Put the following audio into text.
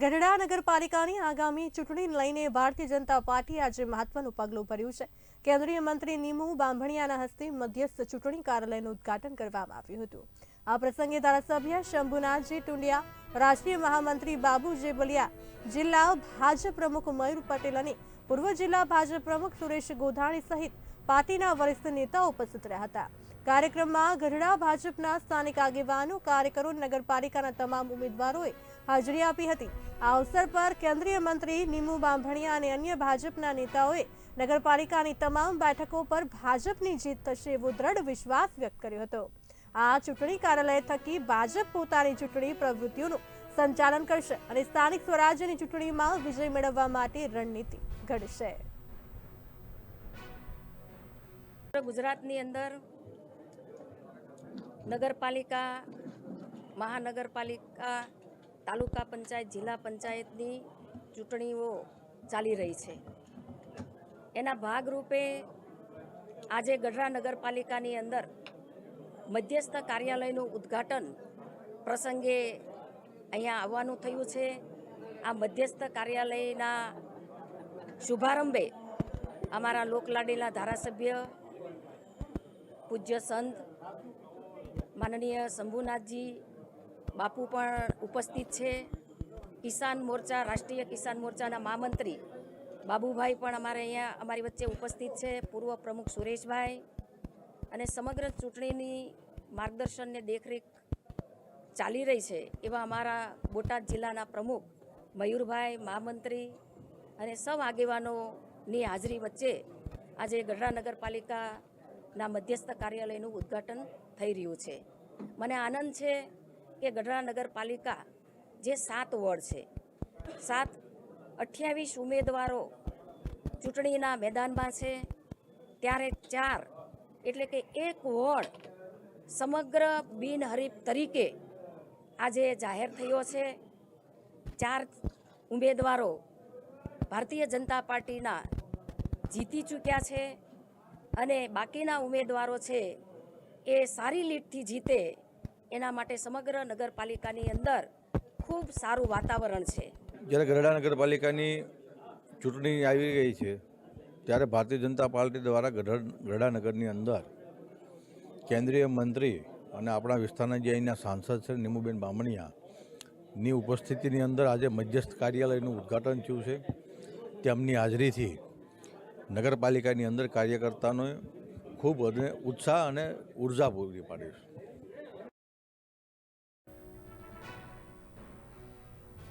ગઢડા નગરપાલિકાની આગામી ચૂંટણી લઈને ભારતીય જનતા પાર્ટી આજે મહત્વનું પગલું ભર્યું છે. કેન્દ્રીય મંત્રી નીમુ બાંભણિયાના હસ્તે મધ્યસ્થ ચૂંટણી કાર્યાલયનું ઉદ્ઘાટન કરવામાં આવ્યું હતું. આ પ્રસંગે ધારાસભ્ય શંભુનાથજી ટુંડિયા, રાષ્ટ્રીય મહામંત્રી બાબુ જેબલિયા, જિલ્લા ભાજપ પ્રમુખ મયુર પટેલ અને પૂર્વ જિલ્લા ભાજપ પ્રમુખ સુરેશ ગોધાણી સહિત પાર્ટીના વરિષ્ઠ નેતાઓ ઉપસ્થિત રહ્યા હતા. કાર્યક્રમમાં ગઢડા ભાજપના સ્થાનિક આગેવાનો, કાર્યકરો, નગરપાલિકાના તમામ ઉમેદવારોએ હાજરી આપી હતી. આ અવસર પર કેન્દ્રીય મંત્રી નીમુ બાંભણિયા અને અન્ય ભાજપના નેતાઓએ નગરપાલિકાની તમામ બેઠકો પર ભાજપની જીત થશે એવો દ્રઢ વિશ્વાસ વ્યક્ત કર્યો હતો. આ ચૂંટણી કાર્યાલય થકી ભાજપ પોતાની ચૂંટણી પ્રવૃત્તિઓનું સંચાલન કરશે અને સ્થાનિક સ્વરાજ્યની ચૂંટણીમાં વિજય મેળવવા માટે રણનીતિ ઘડશે. ગુજરાતની અંદર નગરપાલિકા, મહાનગરપાલિકા, તાલુકા પંચાયત, જિલ્લા પંચાયતની ચૂંટણીઓ ચાલી રહી છે. એના ભાગરૂપે આજે ગઢડા નગરપાલિકાની અંદર મધ્યસ્થ કાર્યાલયનું ઉદ્ઘાટન પ્રસંગે અહીંયા આવવાનું થયું છે. આ મધ્યસ્થ કાર્યાલયના શુભારંભે અમારા લોકલાડીલા ધારાસભ્ય પૂજ્ય સંત માનનીય શંભુનાથજી, બાપુ પણ ઉપસ્થિત છે. કિસાન મોરચા, રાષ્ટ્રીય કિસાન મોરચાના મહામંત્રી બાબુભાઈ પણ અમારે અહીંયા અમારી વચ્ચે ઉપસ્થિત છે. પૂર્વ પ્રમુખ સુરેશભાઈ અને સમગ્ર ચૂંટણીની માર્ગદર્શનને દેખરેખ ચાલી રહી છે એવા અમારા બોટાદ જિલ્લાના પ્રમુખ મયુરભાઈ, મહામંત્રી અને સૌ આગેવાનોની હાજરી વચ્ચે આજે ગઢડા નગરપાલિકાના મધ્યસ્થ કાર્યાલયનું ઉદ્ઘાટન થઈ રહ્યું છે. મને આનંદ છે કે ગઢડા નગરપાલિકા જે સાત વોર્ડ છે, સાત અઠ્યાવીસ ઉમેદવારો ચૂંટણીના મેદાનમાં છે, ત્યારે ચાર એટલે કે એક વોર્ડ સમગ્ર બિનહરીફ તરીકે આજે જાહેર થયો છે. ચાર ઉમેદવારો ભારતીય જનતા પાર્ટીના જીતી ચૂક્યા છે. અને બાકીના ઉમેદવારો છે એ સારી લીડથી જીતે એના માટે સમગ્ર નગરપાલિકાની અંદર ખૂબ સારું વાતાવરણ છે. જ્યારે ગરડા નગરપાલિકાની ચૂંટણી આવી ગઈ છે, ત્યારે ભારતીય જનતા પાર્ટી દ્વારા ગરડા નગરની અંદર કેન્દ્રીય મંત્રી અને આપણા વિસ્તારના જે અહીંના સાંસદ છે, નીમુબેન બામણિયાની ઉપસ્થિતિની અંદર આજે મધ્યસ્થ કાર્યાલયનું ઉદ્ઘાટન થયું છે. તેમની હાજરીથી નગરપાલિકાની અંદર કાર્યકર્તાનો ખૂબ વધે ઉત્સાહ અને ઊર્જા પૂરી છે.